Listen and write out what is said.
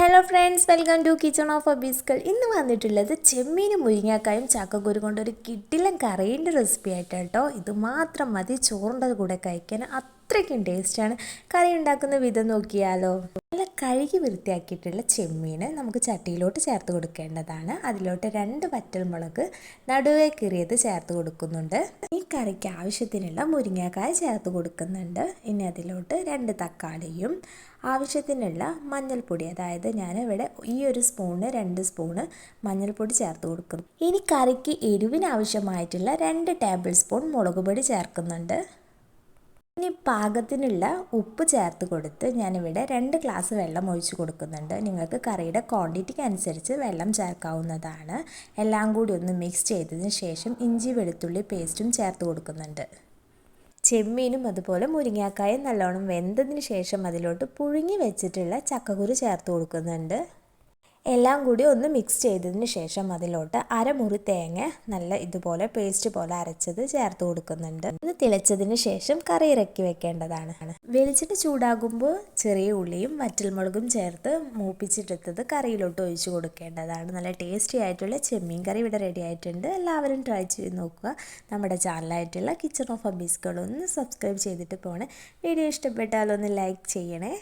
Hello friends welcome to kitchen of അബീസ്കൾ ഇന്ന് വന്നിട്ടുള്ളത് ചെമ്മീനും മുരിങ്ങാക്കായും ചക്കക്കുരു കൊണ്ടൊരു കിട്ടിലൻ കറീന്റെ റെസിപ്പി ആയിട്ട് കേട്ടോ ഇത് മാത്രം മതി ചോറിന്റെ കൂടെ കഴിക്കാൻ. അത്രയ്ക്കും ടേസ്റ്റാണ്. കറി ഉണ്ടാക്കുന്ന വിധം നോക്കിയാലോ? നല്ല കഴുകി വൃത്തിയാക്കിയിട്ടുള്ള ചെമ്മീൻ നമുക്ക് ചട്ടിയിലോട്ട് ചേർത്ത് കൊടുക്കേണ്ടതാണ്. അതിലോട്ട് രണ്ട് വറ്റൽമുളക് നടുവേ കീറിയത് ചേർത്ത് കൊടുക്കുന്നുണ്ട്. ഈ കറിക്ക് ആവശ്യത്തിനുള്ള മുരിങ്ങാക്കായ ചേർത്ത് കൊടുക്കുന്നുണ്ട്. ഇനി അതിലോട്ട് രണ്ട് തക്കാളിയും ആവശ്യത്തിനുള്ള മഞ്ഞൾപ്പൊടി അതായത് ഞാനിവിടെ ഈ ഒരു സ്പൂണ് രണ്ട് സ്പൂണ് മഞ്ഞൾപ്പൊടി ചേർത്ത് കൊടുക്കും ഇനി കറിക്ക് എരിവിന് ആവശ്യമായിട്ടുള്ള രണ്ട് ടേബിൾ സ്പൂൺ മുളക് പൊടി ചേർക്കുന്നുണ്ട്. ഇനി പാകത്തിനുള്ള ഉപ്പ് ചേർത്ത് കൊടുത്ത് ഞാനിവിടെ രണ്ട് ഗ്ലാസ് വെള്ളം ഒഴിച്ച് കൊടുക്കുന്നുണ്ട്. നിങ്ങൾക്ക് കറിയുടെ ക്വാണ്ടിറ്റിക്ക് അനുസരിച്ച് വെള്ളം ചേർക്കാവുന്നതാണ്. എല്ലാം കൂടി ഒന്ന് മിക്സ് ചെയ്തതിന് ശേഷം ഇഞ്ചി വെളുത്തുള്ളി പേസ്റ്റും ചേർത്ത് കൊടുക്കുന്നുണ്ട്. ചെമ്മീനും അതുപോലെ മുരിങ്ങാക്കായും നല്ലോണം വെന്തതിന് ശേഷം അതിലോട്ട് പുഴുങ്ങി വെച്ചിട്ടുള്ള ചക്കക്കുരു ചേർത്ത് കൊടുക്കുന്നുണ്ട്. എല്ലാം കൂടി ഒന്ന് മിക്സ് ചെയ്തതിന് ശേഷം അതിലോട്ട് അരമുറി തേങ്ങ നല്ല ഇതുപോലെ പേസ്റ്റ് പോലെ അരച്ചത് ചേർത്ത് കൊടുക്കുന്നുണ്ട്. ഇത് തിളച്ചതിന് ശേഷം കറി ഇറക്കി വെക്കേണ്ടതാണ്. വെളിച്ചെണ്ണ ചൂടാകുമ്പോൾ ചെറിയ ഉള്ളിയും വറ്റൽമുളകും ചേർത്ത് മൂപ്പിച്ചിട്ടെടുത്തത് കറിയിലോട്ട് ഒഴിച്ചു കൊടുക്കേണ്ടതാണ്. നല്ല ടേസ്റ്റി ആയിട്ടുള്ള ചെമ്മീൻ കറി ഇവിടെ റെഡി ആയിട്ടുണ്ട്. എല്ലാവരും ട്രൈ ചെയ്ത് നോക്കുക. നമ്മുടെ ചാനലായിട്ടുള്ള കിച്ചൺ ഓഫ് അബീസ്കളൊന്ന് സബ്സ്ക്രൈബ് ചെയ്തിട്ട് പോകണേ വീഡിയോ ഇഷ്ടപ്പെട്ടാലൊന്ന് ലൈക്ക് ചെയ്യണേ.